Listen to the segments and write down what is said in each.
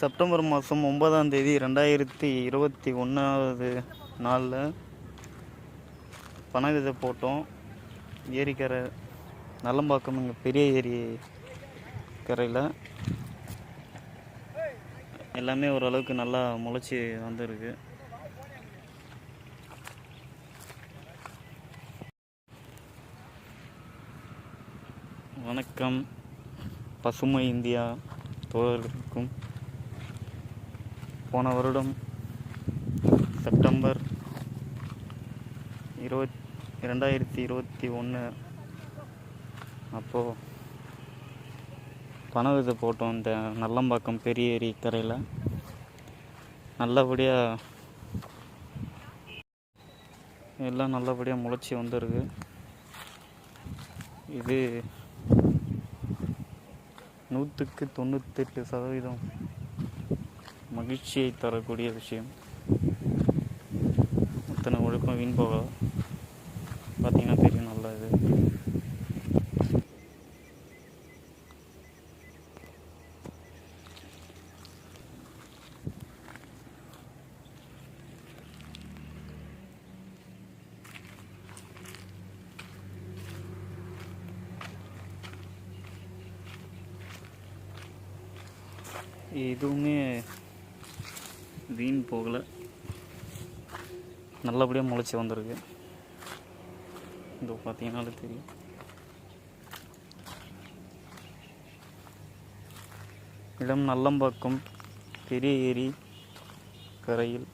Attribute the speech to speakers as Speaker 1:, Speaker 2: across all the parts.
Speaker 1: September மாதம் ஒன்பதாம் தேதி ரெண்டாயிரத்தி இருபத்தி ஒன்றாவது நாளில் பண விதை போட்டோம். ஏரிக்கரை நல்லம்பாக்கம் இங்கே பெரிய ஏரி கரையில். எல்லாமே ஓரளவுக்கு நல்லா முளைச்சி வந்திருக்கு. வணக்கம். பசுமை இந்தியா தோழர்களுக்கும். போன வருடம் செப்டம்பர் இருபத் ரெண்டாயிரத்தி இருபத்தி ஒன்று அப்போது பண விதை போட்டோம் இந்த நல்லம்பாக்கம் பெரிய ஏரி கரையில் நல்லபடியாக எல்லாம் நல்லபடியாக முளைச்சி வந்திருக்கு. இது நூற்றுக்கு தொண்ணூத்தெட்டு சதவீதம் மகிழ்ச்சியை தரக்கூடிய விஷயம். அத்தனை ஒழுக்கம் வீண் போக பார்த்தீங்கன்னா தெரியும் நல்லா இது. எதுவுமே வீண் போகலை. நல்லபடியாக முளைச்சி வந்திருக்கு. இதோ பார்த்தீங்கன்னாலே தெரியும். இடம் நல்லம்பாக்கம் பெரிய ஏரி கரையில்.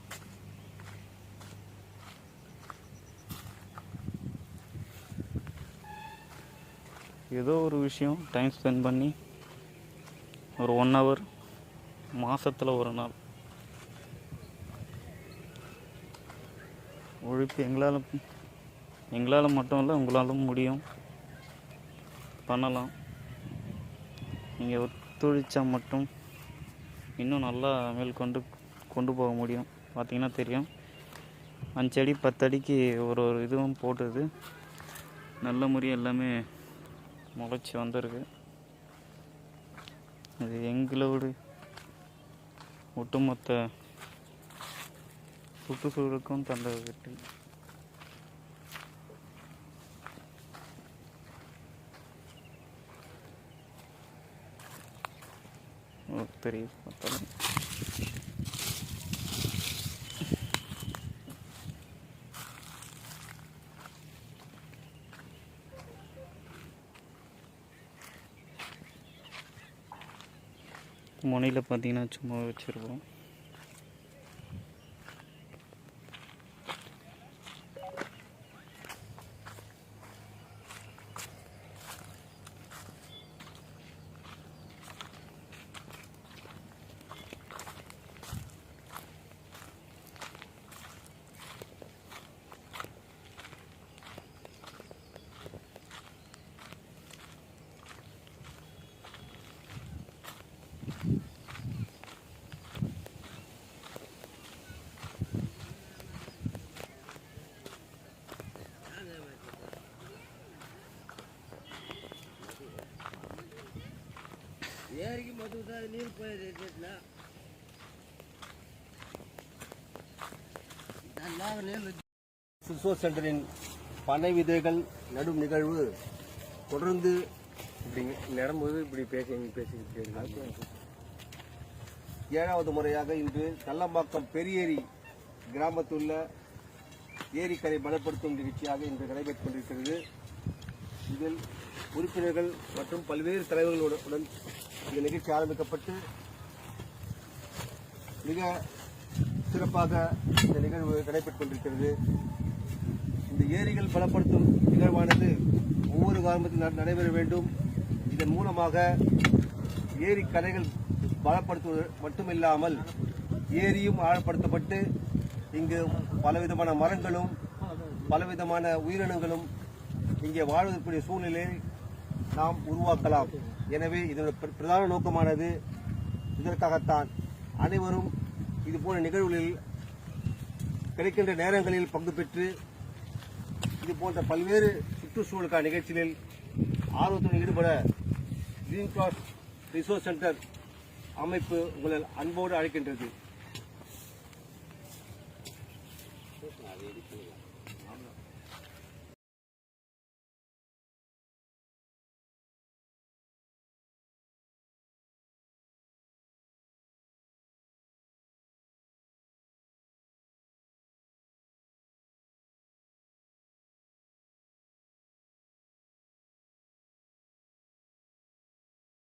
Speaker 1: ஏதோ ஒரு விஷயம் டைம் ஸ்பெண்ட் பண்ணி ஒரு ஒன் ஹவர் மாதத்தில் ஒரு நாள். உழைப்பு எங்களால் எங்களால் மட்டும் இல்லை உங்களாலும் முடியும். பண்ணலாம். நீங்கள் ஒத்துழைச்சா மட்டும் இன்னும் நல்லா மேற்கொண்டு கொண்டு போக முடியும். பார்த்தீங்கன்னா தெரியும். அஞ்சடி பத்தடிக்கு ஒரு ஒரு இதுவும் போட்டது. நல்ல முறையாக எல்லாமே முளைச்சி வந்திருக்கு. அது எங்களோட ஒட்டுமொத்த சுற்றுச்சூழலுக்கும் தந்த வெற்றி. பெரிய தெரியுது முனையில் பார்த்தீங்கன்னா சும்மா வச்சுருக்கோம்
Speaker 2: ಏರಿಗೆ ಮದುವೆ ನೀರು ಪೋಯಿಲ್ಲ ரிசோர்ஸ் சென்டரின் பனை விதைகள் நடும் நிகழ்வு தொடர்ந்து இப்படி நடும்போது இப்படி பேசி பேசிக்கிட்டு இருக்காங்க. ஏழாவது முறையாக இன்று நல்லம்பாக்கம் பெரியேரி கிராமத்துள்ள ஏரிக்கரை பலப்படுத்தும் நிகழ்ச்சியாக இன்று நடைபெற்றுக் கொண்டிருக்கிறது இதில் உறுப்பினர்கள் மற்றும் பல்வேறு தலைவர்களுடன் இந்த நிகழ்ச்சி ஆரம்பிக்கப்பட்டு மிக சிறப்பாக இந்த நிகழ்வு நடைபெற்றுக் கொண்டிருக்கிறது. இந்த ஏரிகள் பலப்படுத்தும் நிகழ்வானது ஒவ்வொரு காரணத்தில் ந- நடைபெற வேண்டும். இதன் மூலமாக ஏரி கரைகள் பலப்படுத்துவது மட்டுமில்லாமல் ஏரியும் ஆழப்படுத்தப்பட்டு இங்கு பலவிதமான மரங்களும் பலவிதமான உயிரினங்களும் இங்கே வாழ்வதற்குரிய சூழ்நிலையை நாம் உருவாக்கலாம். எனவே இதனுடைய பிரதான நோக்கமானது. இதற்காகத்தான் அனைவரும் இது போன்ற நிகழ்வுகளில் கிடைக்கின்ற நேரங்களில் பங்கு பெற்று இது போன்ற பல்வேறு சுற்றுச்சூழலுக்கான நிகழ்ச்சிகளில் ஆர்வத்துடன் ஈடுபட கிரீன் கிராஸ் ரிசோர்ஸ் சென்டர் அமைப்பு உங்களை அன்போடு அழைக்கின்றது.